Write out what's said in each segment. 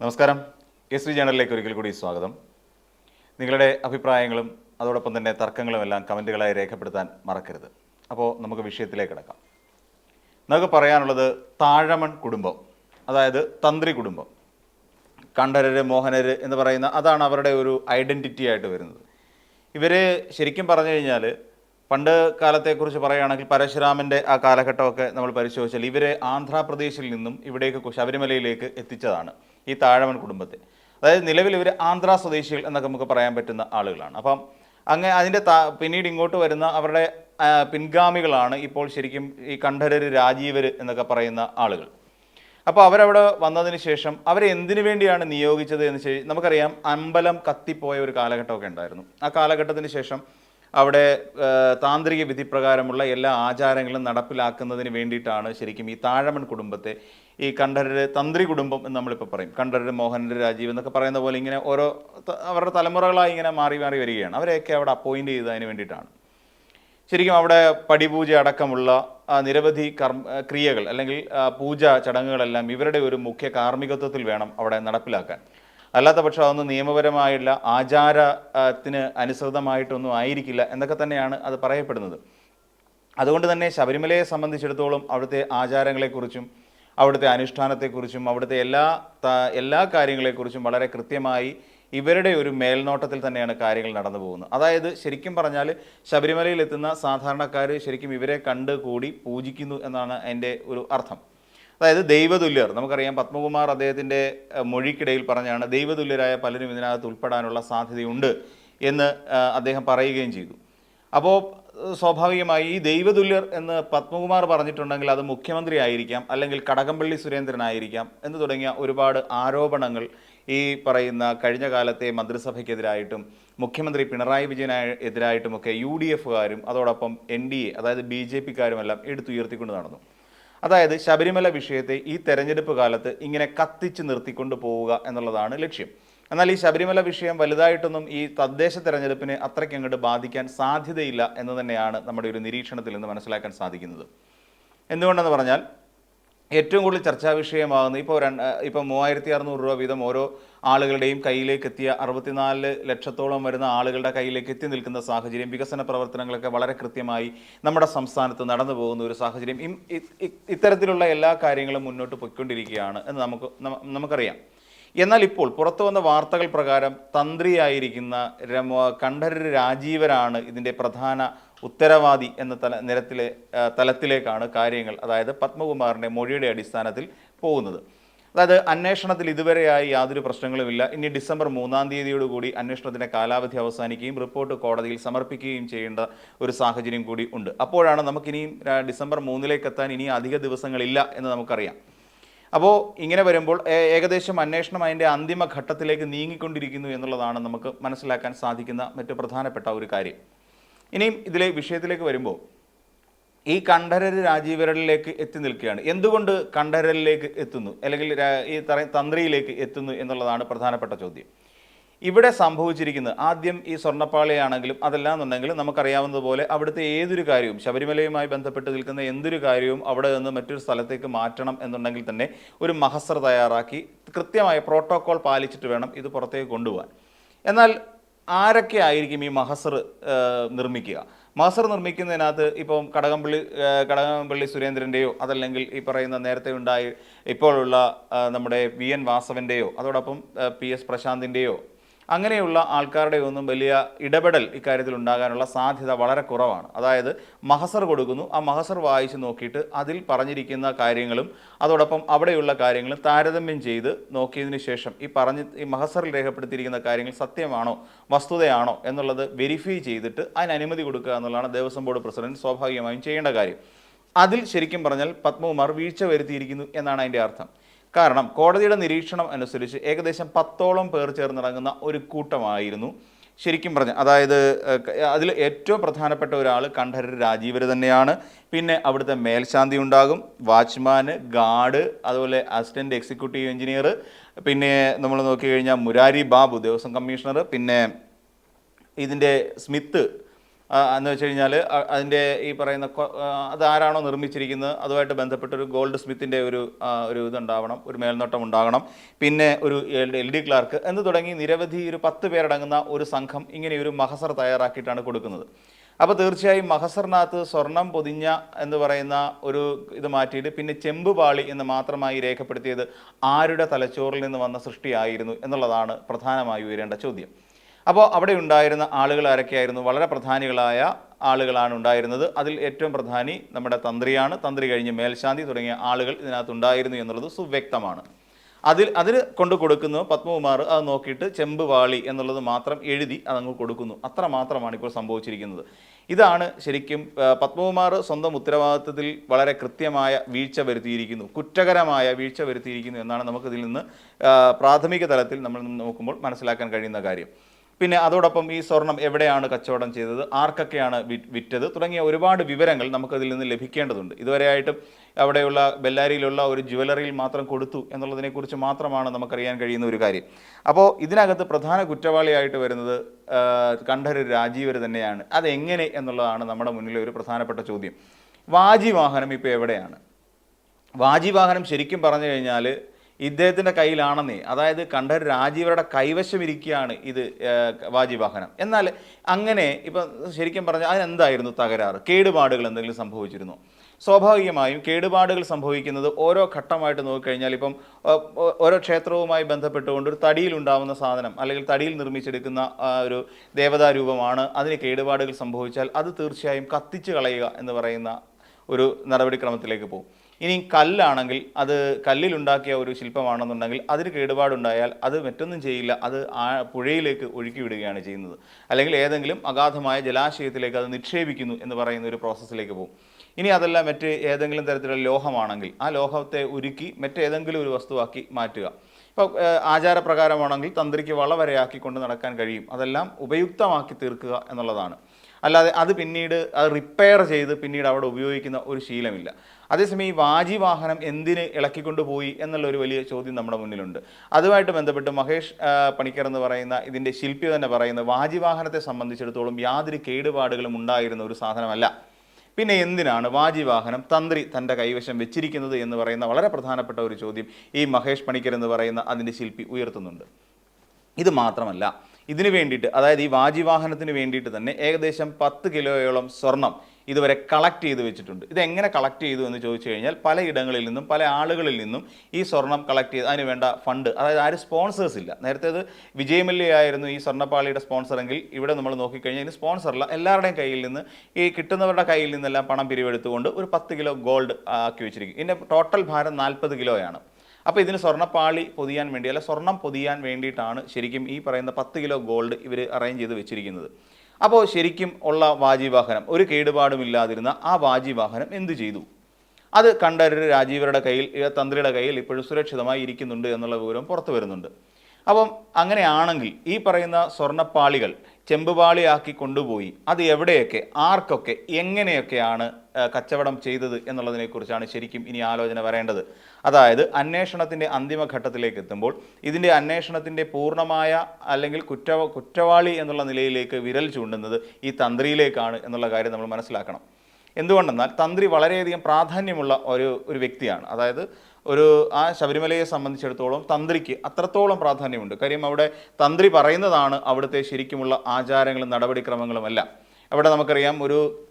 നമസ്കാരം. S V ജേണലിലേക്ക് ഒരിക്കൽ കൂടി സ്വാഗതം. നിങ്ങളുടെ അഭിപ്രായങ്ങളും അതോടൊപ്പം തന്നെ തർക്കങ്ങളും എല്ലാം കമന്റുകളായി രേഖപ്പെടുത്താൻ മറക്കരുത്. അപ്പോൾ നമുക്ക് വിഷയത്തിലേക്ക് കിടക്കാം. നമുക്ക് പറയാനുള്ളത് താഴമൺ കുടുംബം അതായത് തന്ത്രി കുടുംബം കണ്ഠരര് മോഹനര് എന്ന് പറയുന്ന അതാണ് അവരുടെ ഒരു ഐഡന്റിറ്റി ആയിട്ട് വരുന്നത്. ഇവർ ശരിക്കും പറഞ്ഞു കഴിഞ്ഞാൽ പണ്ട് കാലത്തെക്കുറിച്ച് പറയുകയാണെങ്കിൽ പരശുരാമന്റെ ആ കാലഘട്ടമൊക്കെ നമ്മൾ പരിശോധിച്ചാൽ ഇവരെ ആന്ധ്രാപ്രദേശിൽ നിന്നും ഇവിടേക്ക് ശബരിമലയിലേക്ക് എത്തിച്ചതാണ് ഈ താഴവൻ കുടുംബത്തെ. അതായത് നിലവിൽ ഇവർ ആന്ധ്ര സ്വദേശികൾ എന്നൊക്കെ നമുക്ക് പറയാൻ പറ്റുന്ന ആളുകളാണ്. അപ്പം അങ്ങനെ അതിന്റെ പിന്നീട് ഇങ്ങോട്ട് വരുന്ന അവരുടെ പിൻഗാമികളാണ് ഇപ്പോൾ ശരിക്കും ഈ കണ്ഠരര് രാജീവര് എന്നൊക്കെ പറയുന്ന ആളുകൾ. അപ്പോൾ അവരവിടെ വന്നതിന് ശേഷം അവരെ എന്തിനു വേണ്ടിയാണ് നിയോഗിച്ചത് എന്ന് നമുക്കറിയാം അമ്പലം കത്തിപ്പോയ ഒരു കാലഘട്ടമൊക്കെ ഉണ്ടായിരുന്നു. ആ കാലഘട്ടത്തിന് ശേഷം അവിടെ താന്ത്രിക വിധിപ്രകാരമുള്ള എല്ലാ ആചാരങ്ങളും നടപ്പിലാക്കുന്നതിന് വേണ്ടിയിട്ടാണ് ശരിക്കും ഈ താഴമൺ കുടുംബത്തെ ഈ കണ്ഠരര് തന്ത്രി കുടുംബം എന്ന് നമ്മളിപ്പോൾ പറയും. കണ്ഠരര് മോഹനര് രാജീവ് എന്നൊക്കെ പറയുന്ന പോലെ ഇങ്ങനെ ഓരോ അവരുടെ തലമുറകളായി ഇങ്ങനെ മാറി മാറി വരികയാണ്. അവരെയൊക്കെ അവിടെ അപ്പോയിന്റ് ചെയ്തതിന് വേണ്ടിയിട്ടാണ്. ശരിക്കും അവിടെ പടിപൂജ അടക്കമുള്ള നിരവധി കർമ്മ ക്രിയകൾ അല്ലെങ്കിൽ പൂജ ചടങ്ങുകളെല്ലാം ഇവരുടെ ഒരു മുഖ്യ കാർമ്മികത്വത്തിൽ വേണം അവിടെ നടപ്പിലാക്കാൻ. അല്ലാത്ത പക്ഷം അതൊന്നും നിയമപരമായുള്ള ആചാരത്തിന് അനുസൃതമായിട്ടൊന്നും ആയിരിക്കില്ല എന്നൊക്കെ തന്നെയാണ് അത് പറയപ്പെടുന്നത്. അതുകൊണ്ട് തന്നെ ശബരിമലയെ സംബന്ധിച്ചിടത്തോളം അവിടുത്തെ ആചാരങ്ങളെക്കുറിച്ചും അവിടുത്തെ അനുഷ്ഠാനത്തെക്കുറിച്ചും അവിടുത്തെ എല്ലാ എല്ലാ കാര്യങ്ങളെക്കുറിച്ചും വളരെ കൃത്യമായി ഇവരുടെ ഒരു മേൽനോട്ടത്തിൽ തന്നെയാണ് കാര്യങ്ങൾ നടന്നു പോകുന്നത്. അതായത് ശരിക്കും പറഞ്ഞാൽ ശബരിമലയിൽ എത്തുന്ന സാധാരണക്കാർ ശരിക്കും ഇവരെ കണ്ട് കൂടി പൂജിക്കുന്നു എന്നാണ് എന്റെ ഒരു അർത്ഥം. അതായത് ദൈവതുല്യർ. നമുക്കറിയാം പത്മകുമാർ അദ്ദേഹത്തിന്റെ മൊഴിക്കിടയിൽ പറഞ്ഞാണ് ദൈവതുല്യരായ പലരും ഇതിനകത്ത് ഉൾപ്പെടാനുള്ള സാധ്യതയുണ്ട് എന്ന് അദ്ദേഹം പറയുകയും ചെയ്തു. അപ്പോൾ സ്വാഭാവികമായി ഈ ദൈവതുല്യർ എന്ന് പത്മകുമാർ പറഞ്ഞിട്ടുണ്ടെങ്കിൽ അത് മുഖ്യമന്ത്രി ആയിരിക്കാം അല്ലെങ്കിൽ കടകംപള്ളി സുരേന്ദ്രനായിരിക്കാം എന്ന് തുടങ്ങിയ ഒരുപാട് ആരോപണങ്ങൾ ഈ പറയുന്ന കഴിഞ്ഞ കാലത്തെ മന്ത്രിസഭയ്ക്കെതിരായിട്ടും മുഖ്യമന്ത്രി പിണറായി വിജയനായ എതിരായിട്ടുമൊക്കെ യു ഡി എഫുകാരും അതോടൊപ്പം എൻ ഡി എ അതായത് ബി ജെ പിക്കാരുമെല്ലാം എടുത്തുയർത്തിക്കൊണ്ട് നടന്നു. അതായത് ശബരിമല വിഷയത്തെ ഈ തെരഞ്ഞെടുപ്പ് കാലത്ത് ഇങ്ങനെ കത്തിച്ച് നിർത്തിക്കൊണ്ട് പോവുക എന്നുള്ളതാണ് ലക്ഷ്യം. എന്നാൽ ഈ ശബരിമല വിഷയം വലുതായിട്ടൊന്നും ഈ തദ്ദേശ തെരഞ്ഞെടുപ്പിനെ അത്രയ്ക്ക് അങ്ങോട്ട് ബാധിക്കാൻ സാധ്യതയില്ല എന്ന് തന്നെയാണ് നമ്മുടെ ഒരു നിരീക്ഷണത്തിൽ നിന്ന് മനസ്സിലാക്കാൻ സാധിക്കുന്നത്. എന്തുകൊണ്ടെന്ന് പറഞ്ഞാൽ ഏറ്റവും കൂടുതൽ ചർച്ചാ വിഷയമാകുന്നത് ഇപ്പോൾ ഇപ്പോൾ മൂവായിരത്തി അറുന്നൂറ് രൂപ വീതം ഓരോ ആളുകളുടെയും കയ്യിലേക്ക് എത്തിയ അറുപത്തിനാല് ലക്ഷത്തോളം വരുന്ന ആളുകളുടെ കയ്യിലേക്ക് എത്തി നിൽക്കുന്ന സാഹചര്യം വികസന പ്രവർത്തനങ്ങളൊക്കെ വളരെ കൃത്യമായി നമ്മുടെ സംസ്ഥാനത്ത് നടന്നു പോകുന്ന ഒരു സാഹചര്യം. ഇത്തരത്തിലുള്ള എല്ലാ കാര്യങ്ങളും മുന്നോട്ട് പൊയ്ക്കൊണ്ടിരിക്കുകയാണ് എന്ന് നമുക്ക് നമുക്കറിയാം. എന്നാൽ ഇപ്പോൾ പുറത്തു വന്ന വാർത്തകൾ പ്രകാരം തന്ത്രിയായിരിക്കുന്ന കണ്ഠരർ രാജീവരാണ് ഇതിന്റെ പ്രധാന ഉത്തരവാദി എന്ന തല നിരത്തിലെ തലത്തിലേക്കാണ് കാര്യങ്ങൾ അതായത് പത്മകുമാറിന്റെ മൊഴിയുടെ അടിസ്ഥാനത്തിൽ പോകുന്നത്. അതായത് അന്വേഷണത്തിൽ ഇതുവരെയായി യാതൊരു പ്രശ്നങ്ങളുമില്ല. ഇനി ഡിസംബർ മൂന്നാം തീയതിയോടുകൂടി അന്വേഷണത്തിന്റെ കാലാവധി അവസാനിക്കുകയും റിപ്പോർട്ട് കോടതിയിൽ സമർപ്പിക്കുകയും ചെയ്യേണ്ട ഒരു സാഹചര്യം കൂടി ഉണ്ട്. അപ്പോഴാണ് നമുക്കിനിയും ഡിസംബർ മൂന്നിലേക്ക് എത്താൻ ഇനി അധിക ദിവസങ്ങളില്ല എന്ന് നമുക്കറിയാം. അപ്പോൾ ഇങ്ങനെ വരുമ്പോൾ ഏകദേശം അന്വേഷണം അതിന്റെ അന്തിമ ഘട്ടത്തിലേക്ക് നീങ്ങിക്കൊണ്ടിരിക്കുന്നു എന്നുള്ളതാണ് നമുക്ക് മനസ്സിലാക്കാൻ സാധിക്കുന്ന മറ്റു പ്രധാനപ്പെട്ട ഒരു കാര്യം. ഇനിയും ഇതിലെ വിഷയത്തിലേക്ക് വരുമ്പോൾ ഈ കണ്ഠരര് രാജീവരലിലേക്ക് എത്തി നിൽക്കുകയാണ്. എന്തുകൊണ്ട് കണ്ഠരലിലേക്ക് എത്തുന്നു? അല്ലെങ്കിൽ ഈ തന്ത്രിയിലേക്ക് എത്തുന്നു എന്നുള്ളതാണ് പ്രധാനപ്പെട്ട ചോദ്യം. ഇവിടെ സംഭവിച്ചിരിക്കുന്നത്. ആദ്യം ഈ സ്വർണപ്പാളിയാണെങ്കിലും അതല്ല എന്നുണ്ടെങ്കിൽ നമുക്കറിയാവുന്നതുപോലെ അവിടുത്തെ ഏതൊരു കാര്യവും ശബരിമലയുമായി ബന്ധപ്പെട്ട് നിൽക്കുന്ന എന്തൊരു കാര്യവും അവിടെ നിന്ന് മറ്റൊരു സ്ഥലത്തേക്ക് മാറ്റണം എന്നുണ്ടെങ്കിൽ തന്നെ ഒരു മഹസർ തയ്യാറാക്കി കൃത്യമായ പ്രോട്ടോകോൾ പാലിച്ചിട്ട് വേണം ഇത് പുറത്തേക്ക് കൊണ്ടുപോകാൻ. എന്നാൽ ആരൊക്കെ ആയിരിക്കും ഈ മഹസർ നിർമ്മിക്കുക? മഹസർ നിർമ്മിക്കുന്നതിനകത്ത് ഇപ്പം കടകംപള്ളി കടകംപള്ളി സുരേന്ദ്രന്റെയോ അതല്ലെങ്കിൽ ഈ പറയുന്ന നേരത്തെ ഉണ്ടായി ഇപ്പോഴുള്ള നമ്മുടെ വി എൻ വാസവന്റെയോ അതോടൊപ്പം പി എസ് പ്രശാന്തിന്റെയോ അങ്ങനെയുള്ള ആൾക്കാരുടെ ഒന്നും വലിയ ഇടപെടൽ ഇക്കാര്യത്തിൽ ഉണ്ടാകാനുള്ള സാധ്യത വളരെ കുറവാണ്. അതായത് മഹസർ കൊടുക്കുന്നു. ആ മഹസർ വായിച്ച് നോക്കിയിട്ട് അതിൽ പറഞ്ഞിരിക്കുന്ന കാര്യങ്ങളും അതോടൊപ്പം അവിടെയുള്ള കാര്യങ്ങളും താരതമ്യം ചെയ്ത് നോക്കിയതിന് ശേഷം ഈ പറഞ്ഞ് ഈ മഹസറിൽ രേഖപ്പെടുത്തിയിരിക്കുന്ന കാര്യങ്ങൾ സത്യമാണോ വസ്തുതയാണോ എന്നുള്ളത് വെരിഫൈ ചെയ്തിട്ട് അതിന് അനുമതി കൊടുക്കുക എന്നുള്ളതാണ് ദേവസ്വം ബോർഡ് പ്രസിഡന്റ് സ്വാഭാവികമായും ചെയ്യേണ്ട കാര്യം. അതിൽ ശരിക്കും പറഞ്ഞാൽ പത്മകുമാർ വീഴ്ച വരുത്തിയിരിക്കുന്നു എന്നാണ് അതിന്റെ അർത്ഥം. കാരണം കോടതിയുടെ നിരീക്ഷണം അനുസരിച്ച് ഏകദേശം പത്തോളം പേർ ചേർന്നിറങ്ങുന്ന ഒരു കൂട്ടമായിരുന്നു. ശരിക്കും പറഞ്ഞ അതായത് അതിൽ ഏറ്റവും പ്രധാനപ്പെട്ട ഒരാൾ കണ്ഠരർ രാജീവർ തന്നെയാണ്. പിന്നെ അവിടുത്തെ മേൽശാന്തി ഉണ്ടാകും വാച്ച്മാൻ ഗാർഡ് അതുപോലെ അസിസ്റ്റന്റ് എക്സിക്യൂട്ടീവ് എഞ്ചിനീയർ പിന്നെ നമ്മൾ നോക്കിക്കഴിഞ്ഞാൽ മുരാരി ബാബു ദേവസ്വം കമ്മീഷണർ പിന്നെ ഇതിന്റെ സ്മിത്ത് എന്ന് വെച്ച് കഴിഞ്ഞാൽ അതിന്റെ ഈ പറയുന്ന അതാരാണോ നിർമ്മിച്ചിരിക്കുന്നത് അതുമായിട്ട് ബന്ധപ്പെട്ട ഒരു ഗോൾഡ് സ്മിത്തിന്റെ ഒരു ഒരു ഇതുണ്ടാവണം ഒരു മേൽനോട്ടം ഉണ്ടാകണം. പിന്നെ ഒരു എൽ ഡി ക്ലാർക്ക് എന്ന് തുടങ്ങി നിരവധി ഒരു പത്ത് പേരടങ്ങുന്ന ഒരു സംഘം ഇങ്ങനെ ഒരു മഹസർ തയ്യാറാക്കിയിട്ടാണ് കൊടുക്കുന്നത്. അപ്പോൾ തീർച്ചയായും മഹസറിനകത്ത് സ്വർണം പൊതിഞ്ഞ എന്ന് പറയുന്ന ഒരു ഇത് മാറ്റിയിട്ട് പിന്നെ ചെമ്പ് പാളി എന്ന് മാത്രമായി രേഖപ്പെടുത്തിയത് ആരുടെ തലച്ചോറിൽ നിന്ന് വന്ന സൃഷ്ടിയായിരുന്നു എന്നുള്ളതാണ് പ്രധാനമായി ഉയരേണ്ട ചോദ്യം. അപ്പോൾ അവിടെ ഉണ്ടായിരുന്ന ആളുകൾ ആരൊക്കെയായിരുന്നു? വളരെ പ്രധാനികളായ ആളുകളാണ് ഉണ്ടായിരുന്നത്. അതിൽ ഏറ്റവും പ്രധാനി നമ്മുടെ തന്ത്രിയാണ്. തന്ത്രി കഴിഞ്ഞ് മേൽശാന്തി തുടങ്ങിയ ആളുകൾ ഇതിനകത്ത് ഉണ്ടായിരുന്നു എന്നുള്ളത് സുവ്യക്തമാണ്. അതിൽ അതിന് കൊണ്ട് കൊടുക്കുന്നു പത്മകുമാർ. അത് നോക്കിയിട്ട് ചെമ്പ് വാളി എന്നുള്ളത് മാത്രം എഴുതി അതങ്ങ് കൊടുക്കുന്നു. അത്ര മാത്രമാണ് ഇപ്പോൾ സംഭവിച്ചിരിക്കുന്നത്. ഇതാണ് ശരിക്കും പത്മകുമാർ സ്വന്തം ഉത്തരവാദിത്വത്തിൽ വളരെ കൃത്യമായ വീഴ്ച വരുത്തിയിരിക്കുന്നു. കുറ്റകരമായ വീഴ്ച വരുത്തിയിരിക്കുന്നു എന്നാണ് നമുക്കിതിൽ നിന്ന് പ്രാഥമിക തലത്തിൽ നമ്മൾ നോക്കുമ്പോൾ മനസ്സിലാക്കാൻ കഴിയുന്ന കാര്യം. പിന്നെ അതോടൊപ്പം ഈ സ്വർണം എവിടെയാണ് കച്ചവടം ചെയ്തത്? ആർക്കൊക്കെയാണ് വിറ്റത്? തുടങ്ങിയ ഒരുപാട് വിവരങ്ങൾ നമുക്കതിൽ നിന്ന് ലഭിക്കേണ്ടതുണ്ട്. ഇതുവരെയായിട്ടും അവിടെയുള്ള ബെല്ലാരിയിലുള്ള ഒരു ജുവലറിയിൽ മാത്രം കൊടുത്തു എന്നുള്ളതിനെക്കുറിച്ച് മാത്രമാണ് നമുക്കറിയാൻ കഴിയുന്ന ഒരു കാര്യം. അപ്പോൾ ഇതിനകത്ത് പ്രധാന കുറ്റവാളിയായിട്ട് വരുന്നത് കണ്ഠര് രാജീവർ തന്നെയാണ്. അതെങ്ങനെ എന്നുള്ളതാണ് നമ്മുടെ മുന്നിലെ ഒരു പ്രധാനപ്പെട്ട ചോദ്യം. വാജി വാഹനം ഇപ്പോൾ എവിടെയാണ്? വാജി വാഹനം ശരിക്കും പറഞ്ഞു കഴിഞ്ഞാൽ ഇദ്ദേഹത്തിന്റെ കയ്യിലാണെന്നേ. അതായത് കണ്ഠർ രാജീവരുടെ കൈവശം ഇരിക്കുകയാണ് ഇത് വാജിവാഹനം. വാജി വാഹനം എന്നാൽ അങ്ങനെ ഇപ്പം ശരിക്കും പറഞ്ഞാൽ അതിനെന്തായിരുന്നു തകരാറ്? കേടുപാടുകൾ എന്തെങ്കിലും സംഭവിച്ചിരുന്നു? സ്വാഭാവികമായും കേടുപാടുകൾ സംഭവിക്കുന്നത് ഓരോ ഘട്ടമായിട്ട് നോക്കിക്കഴിഞ്ഞാൽ ഇപ്പം ഓരോ ക്ഷേത്രവുമായി ബന്ധപ്പെട്ടുകൊണ്ട് ഒരു തടിയിൽ ഉണ്ടാവുന്ന സാധനം അല്ലെങ്കിൽ തടിയിൽ നിർമ്മിച്ചെടുക്കുന്ന ഒരു ദേവതാരൂപമാണ് അതിന് കേടുപാടുകൾ സംഭവിച്ചാൽ അത് തീർച്ചയായും കത്തിച്ചു കളയുക എന്ന് പറയുന്ന ഒരു നടപടിക്രമത്തിലേക്ക് പോകും. ഇനി കല്ലാണെങ്കിൽ അത് കല്ലിലുണ്ടാക്കിയ ഒരു ശില്പമാണെന്നുണ്ടെങ്കിൽ അതിന് കേടുപാടുണ്ടായാൽ അത് മറ്റൊന്നും ചെയ്യില്ല. അത് ആ പുഴയിലേക്ക് ഒഴുക്കി വിടുകയാണ് ചെയ്യുന്നത്. അല്ലെങ്കിൽ ഏതെങ്കിലും അഗാധമായ ജലാശയത്തിലേക്ക് അത് നിക്ഷേപിക്കുന്നു എന്ന് പറയുന്ന ഒരു പ്രോസസ്സിലേക്ക് പോകും. ഇനി അതല്ല മറ്റ് ഏതെങ്കിലും തരത്തിലുള്ള ലോഹമാണെങ്കിൽ ആ ലോഹത്തെ ഉരുക്കി മറ്റേതെങ്കിലും ഒരു വസ്തുവാക്കി മാറ്റുക. ഇപ്പോൾ ആചാരപ്രകാരമാണെങ്കിൽ തന്ത്രിക്ക് വളവരയാക്കിക്കൊണ്ട് നടക്കാൻ കഴിയും. അതെല്ലാം ഉപയുക്തമാക്കി തീർക്കുക എന്നുള്ളതാണ്. അല്ലാതെ അത് പിന്നീട് അത് റിപ്പയർ ചെയ്ത് പിന്നീട് അവിടെ ഉപയോഗിക്കുന്ന ഒരു ശീലമില്ല. അതേസമയം ഈ വാജി വാഹനം എന്തിന് ഇളക്കിക്കൊണ്ടുപോയി എന്നുള്ള ഒരു വലിയ ചോദ്യം നമ്മുടെ മുന്നിലുണ്ട്. അതുമായിട്ട് ബന്ധപ്പെട്ട് മഹേഷ് പണിക്കർ എന്ന് പറയുന്ന ഇതിന്റെ ശില്പി തന്നെ പറയുന്ന വാജി വാഹനത്തെ സംബന്ധിച്ചിടത്തോളം യാതൊരു കേടുപാടുകളും ഉണ്ടായിരുന്ന ഒരു സാധനമല്ല. പിന്നെ എന്തിനാണ് വാജി വാഹനം തന്ത്രി തന്റെ കൈവശം വെച്ചിരിക്കുന്നത് എന്ന് പറയുന്ന വളരെ പ്രധാനപ്പെട്ട ഒരു ചോദ്യം ഈ മഹേഷ് പണിക്കർ എന്ന് പറയുന്ന അതിന്റെ ശില്പി ഉയർത്തുന്നുണ്ട്. ഇത് മാത്രമല്ല ഇതിനു വേണ്ടിയിട്ട് അതായത് ഈ വാജിവാഹനത്തിന് വേണ്ടിയിട്ട് തന്നെ ഏകദേശം പത്ത് കിലോയോളം സ്വർണം ഇതുവരെ കളക്ട് ചെയ്ത് വെച്ചിട്ടുണ്ട്. ഇത് എങ്ങനെ കളക്ട് ചെയ്തു എന്ന് ചോദിച്ചു കഴിഞ്ഞാൽ പലയിടങ്ങളിൽ നിന്നും പല ആളുകളിൽ നിന്നും ഈ സ്വർണം കളക്ട് ചെയ്ത് അതിന് വേണ്ട ഫണ്ട് അതായത് ആരും സ്പോൺസേഴ്സ് ഇല്ല. നേരത്തെ ഇത് വിജയമല്യ ആയിരുന്നു ഈ സ്വർണപ്പാളിയുടെ സ്പോൺസറെങ്കിൽ ഇവിടെ നമ്മൾ നോക്കിക്കഴിഞ്ഞാൽ ഇതിന് സ്പോൺസറല്ല എല്ലാവരുടെയും കയ്യിൽ നിന്ന് ഈ കിട്ടുന്നവരുടെ കയ്യിൽ നിന്നെല്ലാം പണം പിരിവെടുത്തുകൊണ്ട് ഒരു പത്ത് കിലോ ഗോൾഡ് ആക്കി വെച്ചിരിക്കും. ഇതിന്റെ ടോട്ടൽ ഭാരം നാൽപ്പത് കിലോയാണ്. അപ്പോൾ ഇതിന് സ്വർണപ്പാളി പൊതിയാൻ വേണ്ടി അല്ല സ്വർണം പൊതിയാൻ വേണ്ടിയിട്ടാണ് ശരിക്കും ഈ പറയുന്ന പത്ത് കിലോ ഗോൾഡ് ഇവർ അറേഞ്ച് ചെയ്ത് വെച്ചിരിക്കുന്നത്. അപ്പോൾ ശരിക്കും ഉള്ള വാജിവാഹനം ഒരു കേടുപാടുമില്ലാതിരുന്ന ആ വാജിവാഹനം എന്തു ചെയ്തു? അത് കണ്ടൊരു രാജീവരുടെ കയ്യിൽ തന്ത്രിയുടെ കയ്യിൽ ഇപ്പോഴും സുരക്ഷിതമായി ഇരിക്കുന്നുണ്ട് എന്നുള്ള വിവരം പുറത്തു വരുന്നുണ്ട്. അപ്പം അങ്ങനെയാണെങ്കിൽ ഈ പറയുന്ന സ്വർണപ്പാളികൾ ചെമ്പുപാളിയാക്കി കൊണ്ടുപോയി അത് എവിടെയൊക്കെ ആർക്കൊക്കെ എങ്ങനെയൊക്കെയാണ് കച്ചവടം ചെയ്തത് എന്നുള്ളതിനെക്കുറിച്ചാണ് ശരിക്കും ഇനി ആലോചന വരേണ്ടത്. അതായത് അന്വേഷണത്തിന്റെ അന്തിമഘട്ടത്തിലേക്ക് എത്തുമ്പോൾ ഇതിന്റെ അന്വേഷണത്തിന്റെ പൂർണമായ അല്ലെങ്കിൽ കുറ്റവ കുറ്റവാളി എന്നുള്ള നിലയിലേക്ക് വിരൽ ചൂണ്ടുന്നത് ഈ തന്ത്രിയിലേക്കാണ് എന്നുള്ള കാര്യം നമ്മൾ മനസ്സിലാക്കണം. എന്തുകൊണ്ടെന്നാൽ തന്ത്രി വളരെയധികം പ്രാധാന്യമുള്ള ഒരു ഒരു വ്യക്തിയാണ്. അതായത് ഒരു ആ ശബരിമലയെ സംബന്ധിച്ചിടത്തോളം തന്ത്രിക്ക് അത്രത്തോളം പ്രാധാന്യമുണ്ട്. കാര്യം അവിടെ തന്ത്രി പറയുന്നതാണ് അവിടുത്തെ ശരിക്കുമുള്ള ആചാരങ്ങളും നടപടിക്രമങ്ങളുമല്ല. അവിടെ നമുക്കറിയാം ഒരു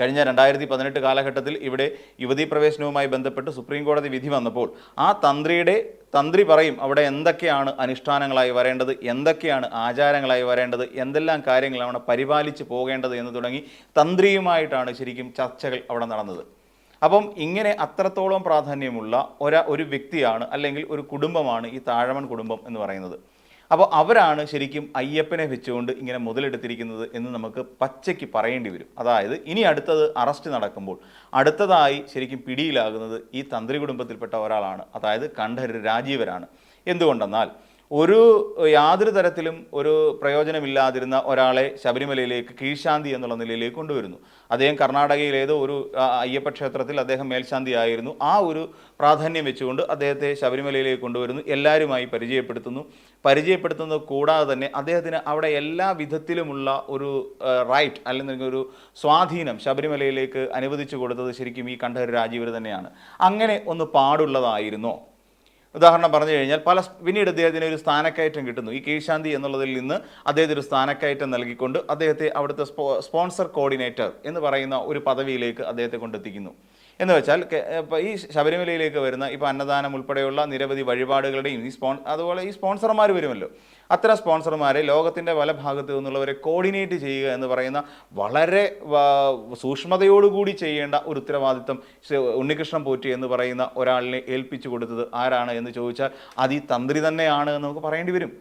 കഴിഞ്ഞ രണ്ടായിരത്തി പതിനെട്ട് കാലഘട്ടത്തിൽ ഇവിടെ യുവതീ പ്രവേശനവുമായി ബന്ധപ്പെട്ട് സുപ്രീം കോടതി വിധി വന്നപ്പോൾ ആ തന്ത്രിയുടെ തന്ത്രി പറയും അവിടെ എന്തൊക്കെയാണ് അനുഷ്ഠാനങ്ങളായി വരേണ്ടത് എന്തൊക്കെയാണ് ആചാരങ്ങളായി വരേണ്ടത് എന്തെല്ലാം കാര്യങ്ങളാണ് പരിപാലിച്ച് പോകേണ്ടത് എന്ന് തുടങ്ങി തന്ത്രിയുമായിട്ടാണ് ശരിക്കും ചർച്ചകൾ അവിടെ നടന്നത്. അപ്പം ഇങ്ങനെ അത്രത്തോളം പ്രാധാന്യമുള്ള ഒരാ ഒരു വ്യക്തിയാണ് അല്ലെങ്കിൽ ഒരു കുടുംബമാണ് ഈ താഴമൺ കുടുംബം എന്ന് പറയുന്നത്. അപ്പോൾ അവരാണ് ശരിക്കും അയ്യപ്പനെ വെച്ചുകൊണ്ട് ഇങ്ങനെ മുതലെടുത്തിരിക്കുന്നത് എന്ന് നമുക്ക് പച്ചയ്ക്ക് പറയേണ്ടി വരും. അതായത് ഇനി അടുത്തത് അറസ്റ്റ് നടക്കുമ്പോൾ അടുത്തതായി ശരിക്കും പിടിയിലാകുന്നത് ഈ തന്ത്രി കുടുംബത്തിൽപ്പെട്ട ഒരാളാണ്. അതായത് കണ്ഠര് രാജീവരാണ്. എന്തുകൊണ്ടെന്നാൽ ഒരു യാതൊരു തരത്തിലും ഒരു പ്രയോജനമില്ലാതിരുന്ന ഒരാളെ ശബരിമലയിലേക്ക് കീഴ്ശാന്തി എന്നുള്ള നിലയിലേക്ക് കൊണ്ടുവരുന്നു. അദ്ദേഹം കർണാടകയിൽ ഏതോ ഒരു അയ്യപ്പ ക്ഷേത്രത്തിൽ അദ്ദേഹം മേൽശാന്തി ആയിരുന്നു ആ ഒരു പ്രാധാന്യം വെച്ചുകൊണ്ട് അദ്ദേഹത്തെ ശബരിമലയിലേക്ക് കൊണ്ടുവരുന്നു. എല്ലാവരുമായി പരിചയപ്പെടുത്തുന്നു. പരിചയപ്പെടുത്തുന്നത് കൂടാതെ തന്നെ അദ്ദേഹത്തിന് അവിടെ എല്ലാ വിധത്തിലുമുള്ള ഒരു റൈറ്റ് അല്ലെങ്കിൽ ഒരു സ്വാധീനം ശബരിമലയിലേക്ക് അനുവദിച്ചു കൊടുത്തത് ശരിക്കും ഈ കണ്ഠര് രാജീവർ തന്നെയാണ്. അങ്ങനെ ഒന്ന് പാടുള്ളതായിരുന്നോ? ഉദാഹരണം പറഞ്ഞു കഴിഞ്ഞാൽ പല പിന്നീട് അദ്ദേഹത്തിന് ഒരു സ്ഥാനക്കയറ്റം കിട്ടുന്നു. ഈ കീഴ്ശാന്തി എന്നുള്ളതിൽ നിന്ന് അദ്ദേഹത്തിന് ഒരു സ്ഥാനക്കയറ്റം നൽകിക്കൊണ്ട് അദ്ദേഹത്തെ അവിടുത്തെ സ്പോൺസർ കോർഡിനേറ്റർ എന്ന് പറയുന്ന ഒരു പദവിയിലേക്ക് അദ്ദേഹത്തെ കൊണ്ടെത്തിക്കുന്നു. എന്ന് വെച്ചാൽ ഈ ശബരിമലയിലേക്ക് വരുന്ന ഇപ്പോൾ അന്നദാനം ഉൾപ്പെടെയുള്ള നിരവധി വഴിപാടുകളുടെയും ഈ സ്പോൺ അതുപോലെ ഈ സ്പോൺസർമാർ വരുമല്ലോ. അത്തരം സ്പോൺസർമാരെ ലോകത്തിന്റെ പല ഭാഗത്തു നിന്നുള്ളവരെ കോർഡിനേറ്റ് ചെയ്യുക എന്ന് പറയുന്ന വളരെ സൂക്ഷ്മതയോടുകൂടി ചെയ്യേണ്ട ഒരു ഉത്തരവാദിത്തം ഉണ്ണികൃഷ്ണൻ പോറ്റി എന്ന് പറയുന്ന ഒരാളിനെ ഏൽപ്പിച്ചു കൊടുത്തത് ആരാണ് എന്ന് ചോദിച്ചാൽ അത് ഈ തന്ത്രി തന്നെയാണ് എന്ന് നമുക്ക് പറയേണ്ടി വരും.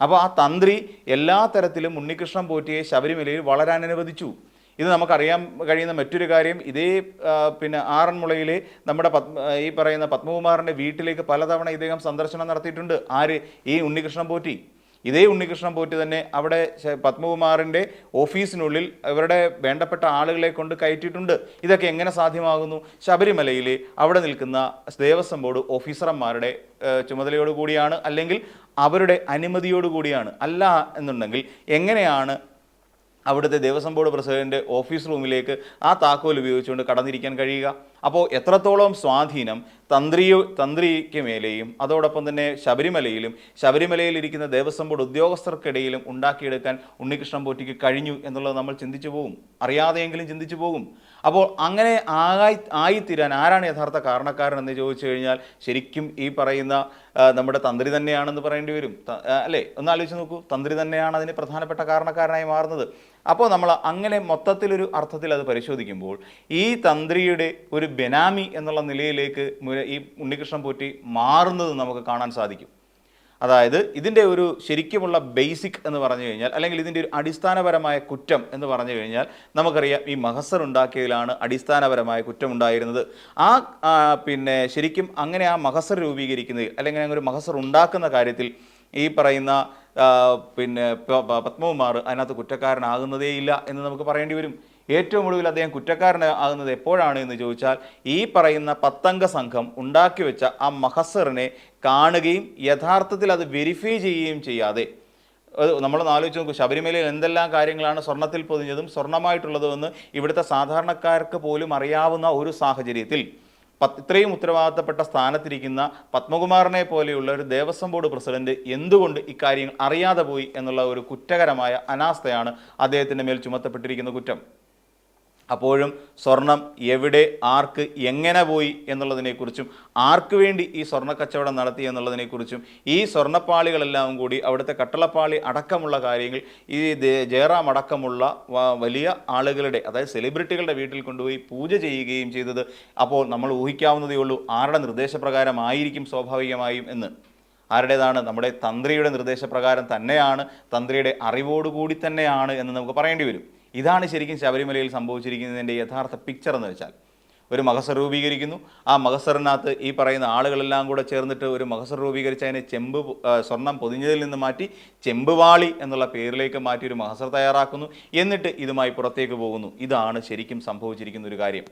അപ്പോൾ ആ തന്ത്രി എല്ലാ തരത്തിലും ഉണ്ണികൃഷ്ണൻ പോറ്റിയെ ശബരിമലയിൽ വളരാൻ അനുവദിച്ചു. ഇത് നമുക്കറിയാൻ കഴിയുന്ന മറ്റൊരു കാര്യം ഇതേ പിന്നെ ആറന്മുളയിലെ നമ്മുടെ ഈ പറയുന്ന പത്മകുമാറിന്റെ വീട്ടിലേക്ക് പലതവണ ഇദ്ദേഹം സന്ദർശനം നടത്തിയിട്ടുണ്ട്. ആര്? ഈ ഉണ്ണികൃഷ്ണൻ പോറ്റി. ഇതേ ഉണ്ണികൃഷ്ണൻ പോറ്റി തന്നെ അവിടെ പത്മകുമാറിന്റെ ഓഫീസിനുള്ളിൽ ഇവരുടെ വേണ്ടപ്പെട്ട ആളുകളെ കൊണ്ട് കയറ്റിയിട്ടുണ്ട്. ഇതൊക്കെ എങ്ങനെ സാധ്യമാകുന്നു? ശബരിമലയിലെ അവിടെ നിൽക്കുന്ന ദേവസ്വം ബോർഡ് ഓഫീസർമാരുടെ ചുമതലയോട് കൂടിയാണ് അല്ലെങ്കിൽ അവരുടെ അനുമതിയോട് കൂടിയാണ്? അല്ല എന്നുണ്ടെങ്കിൽ എങ്ങനെയാണ് അവിടുത്തെ ദേവസ്വം ബോർഡ് പ്രസിഡന്റ് ഓഫീസ് റൂമിലേക്ക് ആ താക്കോൽ ഉപയോഗിച്ചുകൊണ്ട് കടന്നിരിക്കാൻ കഴിയുക? അപ്പോൾ എത്രത്തോളം സ്വാധീനം തന്ത്രി തന്ത്രിക്ക് മേലെയും അതോടൊപ്പം തന്നെ ശബരിമലയിലും ശബരിമലയിൽ ഇരിക്കുന്ന ദേവസ്വം ബോർഡ് ഉദ്യോഗസ്ഥർക്കിടയിലും ഉണ്ടാക്കിയെടുക്കാൻ ഉണ്ണികൃഷ്ണൻ പോറ്റിക്ക് കഴിഞ്ഞു എന്നുള്ളത് നമ്മൾ ചിന്തിച്ചു പോകും. അറിയാതെയെങ്കിലും ചിന്തിച്ചു പോകും. അപ്പോൾ അങ്ങനെ ആയി ആയിത്തീരാൻ ആരാണ് യഥാർത്ഥ കാരണക്കാരൻ എന്ന് ചോദിച്ചു കഴിഞ്ഞാൽ ശരിക്കും ഈ പറയുന്ന നമ്മുടെ തന്ത്രി തന്നെയാണെന്ന് പറയേണ്ടി വരും. അല്ലേ? ഒന്ന് ആലോചിച്ച് നോക്കൂ. തന്ത്രി തന്നെയാണ് അതിന് പ്രധാനപ്പെട്ട കാരണക്കാരനായി മാറുന്നത്. അപ്പോൾ നമ്മൾ അങ്ങനെ മൊത്തത്തിലൊരു അർത്ഥത്തിൽ അത് പരിശോധിക്കുമ്പോൾ ഈ തന്ത്രിയുടെ ഒരു ബെനാമി എന്നുള്ള നിലയിലേക്ക് ഈ ഉണ്ണികൃഷ്ണൻ പോറ്റി മാറുന്നത് നമുക്ക് കാണാൻ സാധിക്കും. അതായത് ഇതിന്റെ ഒരു ശരിക്കുമുള്ള ബേസിക് എന്ന് പറഞ്ഞു കഴിഞ്ഞാൽ അല്ലെങ്കിൽ ഇതിന്റെ ഒരു അടിസ്ഥാനപരമായ കുറ്റം എന്ന് പറഞ്ഞു കഴിഞ്ഞാൽ നമുക്കറിയാം ഈ മഹസർ ഉണ്ടാക്കിയതിലാണ് അടിസ്ഥാനപരമായ കുറ്റം ഉണ്ടായിരുന്നത്. ആ പിന്നെ ശരിക്കും അങ്ങനെ ആ മഹസർ രൂപീകരിക്കുന്നതിൽ അല്ലെങ്കിൽ അങ്ങനെ ഒരു മഹസർ ഉണ്ടാക്കുന്ന കാര്യത്തിൽ ഈ പറയുന്ന പിന്നെ പത്മകുമാർ അതിനകത്ത് കുറ്റക്കാരനാകുന്നതേയില്ല എന്ന് നമുക്ക് പറയേണ്ടി വരും. ഏറ്റവും ഒടുവിൽ അദ്ദേഹം കുറ്റക്കാരൻ ആകുന്നത് എപ്പോഴാണ് എന്ന് ചോദിച്ചാൽ ഈ പറയുന്ന പത്തംഗ സംഘം ഉണ്ടാക്കി വെച്ച ആ മഹസറിനെ കാണുകയും യഥാർത്ഥത്തിൽ അത് വെരിഫൈ ചെയ്യുകയും ചെയ്യാതെ. നമ്മൾ ആലോചിച്ച് നോക്കും ശബരിമലയിൽ എന്തെല്ലാം കാര്യങ്ങളാണ് സ്വർണത്തിൽ പൊതിഞ്ഞതും സ്വർണമായിട്ടുള്ളതുമെന്ന് ഇവിടുത്തെ സാധാരണക്കാർക്ക് പോലും അറിയാവുന്ന ഒരു സാഹചര്യത്തിൽ ഇത്രയും ഉത്തരവാദിത്തപ്പെട്ട സ്ഥാനത്തിരിക്കുന്ന പത്മകുമാറിനെ പോലെയുള്ള ഒരു ദേവസ്വം ബോർഡ് പ്രസിഡന്റ് എന്തുകൊണ്ട് ഇക്കാര്യങ്ങൾ അറിയാതെ പോയി എന്നുള്ള ഒരു കുറ്റകരമായ അനാസ്ഥയാണ് അദ്ദേഹത്തിന്റെ മേൽ ചുമത്തപ്പെട്ടിരിക്കുന്ന കുറ്റം? അപ്പോഴും സ്വർണം എവിടെ ആർക്ക് എങ്ങനെ പോയി എന്നുള്ളതിനെക്കുറിച്ചും ആർക്ക് വേണ്ടി ഈ സ്വർണ കച്ചവടം നടത്തി എന്നുള്ളതിനെക്കുറിച്ചും ഈ സ്വർണപ്പാളികളെല്ലാം കൂടി അവിടുത്തെ കട്ടളപ്പാളി അടക്കമുള്ള കാര്യങ്ങൾ ഈ ജയറാം അടക്കമുള്ള വലിയ ആളുകളുടെ അതായത് സെലിബ്രിറ്റികളുടെ വീട്ടിൽ കൊണ്ടുപോയി പൂജ ചെയ്യുകയും ചെയ്തത് അപ്പോൾ നമ്മൾ ഊഹിക്കാവുന്നതേ ഉള്ളൂ ആരുടെ നിർദ്ദേശപ്രകാരമായിരിക്കും സ്വാഭാവികമായും എന്ന്. ആരുടേതാണ്? നമ്മുടെ തന്ത്രിയുടെ നിർദ്ദേശപ്രകാരം തന്നെയാണ് തന്ത്രിയുടെ അറിവോടുകൂടി തന്നെയാണ് എന്ന് നമുക്ക് പറയേണ്ടി വരും. ഇതാണ് ശരിക്കും ശബരിമലയിൽ സംഭവിച്ചിരിക്കുന്നതിന്റെ യഥാർത്ഥ പിക്ചർ എന്ന് വെച്ചാൽ. ഒരു മഹസർ രൂപീകരിക്കുന്നു. ആ മഹസറിനകത്ത് ഈ പറയുന്ന ആളുകളെല്ലാം കൂടെ ചേർന്നിട്ട് ഒരു മഹസർ രൂപീകരിച്ച് അതിനെ ചെമ്പ് സ്വർണം പൊതിഞ്ഞതിൽ നിന്ന് മാറ്റി ചെമ്പുവാളി എന്നുള്ള പേരിലേക്ക് മാറ്റി ഒരു മഹസർ തയ്യാറാക്കുന്നു. എന്നിട്ട് ഇതുമായി പുറത്തേക്ക് പോകുന്നു. ഇതാണ് ശരിക്കും സംഭവിച്ചിരിക്കുന്ന ഒരു കാര്യം.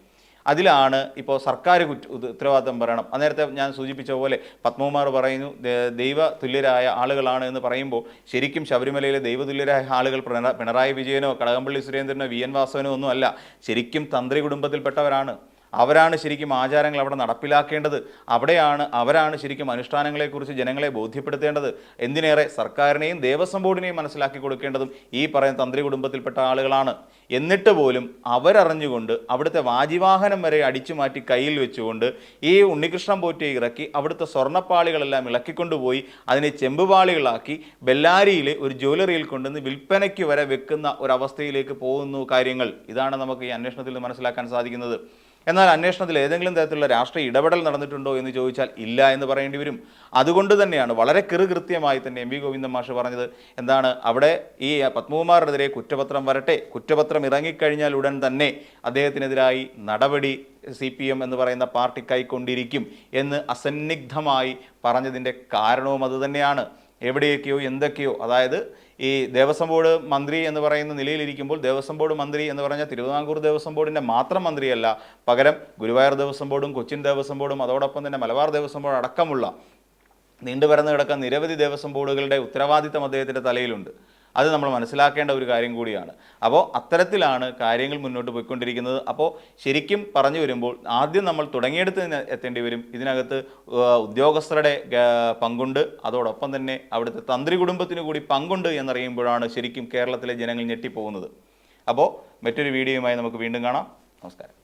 അതിലാണ് ഇപ്പോൾ സർക്കാർ കുറ്റ ഉത്ത- ഉത്തരവാദിത്തം പറയണം. അന്നേരത്തെ ഞാൻ സൂചിപ്പിച്ച പോലെ പത്മകുമാർ പറയുന്നു ദൈവ തുല്യരായ ആളുകളാണ് എന്ന് പറയുമ്പോൾ ശരിക്കും ശബരിമലയിലെ ദൈവതുല്യരായ ആളുകൾ പിണറായി വിജയനോ കടകംപള്ളി സുരേന്ദ്രനോ വി എൻ വാസവനോ ഒന്നും അല്ല ശരിക്കും തന്ത്രി കുടുംബത്തിൽപ്പെട്ടവരാണ്. അവരാണ് ശരിക്കും ആചാരങ്ങൾ അവിടെ നടപ്പിലാക്കേണ്ടത്. അവിടെയാണ് അവരാണ് ശരിക്കും അനുഷ്ഠാനങ്ങളെക്കുറിച്ച് ജനങ്ങളെ ബോധ്യപ്പെടുത്തേണ്ടത്. എന്തിനേറെ സർക്കാരിനെയും ദേവസ്വം ബോർഡിനെയും മനസ്സിലാക്കി കൊടുക്കേണ്ടതും ഈ പറയുന്ന തന്ത്രി കുടുംബത്തിൽപ്പെട്ട ആളുകളാണ്. എന്നിട്ട് പോലും അവരറിഞ്ഞുകൊണ്ട് അവിടുത്തെ വാജിവാഹനം വരെ അടിച്ചു മാറ്റി കയ്യിൽ വെച്ചുകൊണ്ട് ഈ ഉണ്ണികൃഷ്ണൻ പോറ്റിയെ ഇറക്കി അവിടുത്തെ സ്വർണപ്പാളികളെല്ലാം ഇളക്കിക്കൊണ്ടുപോയി അതിനെ ചെമ്പുപാളികളാക്കി ബെല്ലാരിയിലെ ഒരു ജ്വല്ലറിയിൽ കൊണ്ടുവന്ന് വിൽപ്പനയ്ക്ക് വരെ വെക്കുന്ന ഒരവസ്ഥയിലേക്ക് പോകുന്നു കാര്യങ്ങൾ. ഇതാണ് നമുക്ക് ഈ അന്വേഷണത്തിൽ നിന്ന് മനസ്സിലാക്കാൻ സാധിക്കുന്നത്. എന്നാൽ അന്വേഷണത്തിൽ ഏതെങ്കിലും തരത്തിലുള്ള രാഷ്ട്രീയ ഇടപെടൽ നടന്നിട്ടുണ്ടോ എന്ന് ചോദിച്ചാൽ ഇല്ല എന്ന് പറയേണ്ടി വരും. അതുകൊണ്ട് തന്നെയാണ് വളരെ കൃതകൃത്യമായി തന്നെ എം വി ഗോവിന്ദൻ മാഷ് പറഞ്ഞത്. എന്താണ് അവിടെ ഈ പത്മകുമാറിനെതിരെ കുറ്റപത്രം വരട്ടെ കുറ്റപത്രം ഇറങ്ങിക്കഴിഞ്ഞാൽ ഉടൻ തന്നെ അദ്ദേഹത്തിനെതിരായി നടപടി സി പി എം എന്ന് പറയുന്ന പാർട്ടി കൈക്കൊണ്ടിരിക്കും എന്ന് അസന്നിഗ്ധമായി പറഞ്ഞതിന്റെ കാരണവും അതുതന്നെയാണ് എവിടെയൊക്കെയോ എന്തൊക്കെയോ അതായത് ഈ ദേവസ്വം ബോർഡ് മന്ത്രി എന്ന് പറയുന്ന നിലയിലിരിക്കുമ്പോൾ ദേവസ്വം ബോർഡ് മന്ത്രി എന്ന് പറഞ്ഞാൽ തിരുവിതാംകൂർ ദേവസ്വം ബോർഡിന്റെ മാത്രം മന്ത്രിയല്ല. പകരം ഗുരുവായൂർ ദേവസ്വം ബോർഡും കൊച്ചിൻ ദേവസ്വം ബോർഡും അതോടൊപ്പം തന്നെ മലബാർ ദേവസ്വം ബോർഡ് അടക്കമുള്ള നീണ്ടുപരന്ന് കിടക്കുന്ന നിരവധി ദേവസ്വം ബോർഡുകളുടെ ഉത്തരവാദിത്തം അദ്ദേഹത്തിന്റെ തലയിലുണ്ട്. അത് നമ്മൾ മനസ്സിലാക്കേണ്ട ഒരു കാര്യം കൂടിയാണ്. അപ്പോൾ അത്തരത്തിലാണ് കാര്യങ്ങൾ മുന്നോട്ട് പോയിക്കൊണ്ടിരിക്കുന്നത്. അപ്പോൾ ശരിക്കും പറഞ്ഞു വരുമ്പോൾ ആദ്യം നമ്മൾ തുടങ്ങിയെടുത്ത് എത്തേണ്ടി വരും. ഇതിനകത്ത് ഉദ്യോഗസ്ഥരുടെ പങ്കുണ്ട്. അതോടൊപ്പം തന്നെ അവിടുത്തെ തന്ത്രി കുടുംബത്തിന് കൂടി പങ്കുണ്ട് എന്നറിയുമ്പോഴാണ് ശരിക്കും കേരളത്തിലെ ജനങ്ങൾ ഞെട്ടിപ്പോകുന്നത്. അപ്പോൾ മറ്റൊരു വീഡിയോയുമായി നമുക്ക് വീണ്ടും കാണാം. നമസ്കാരം.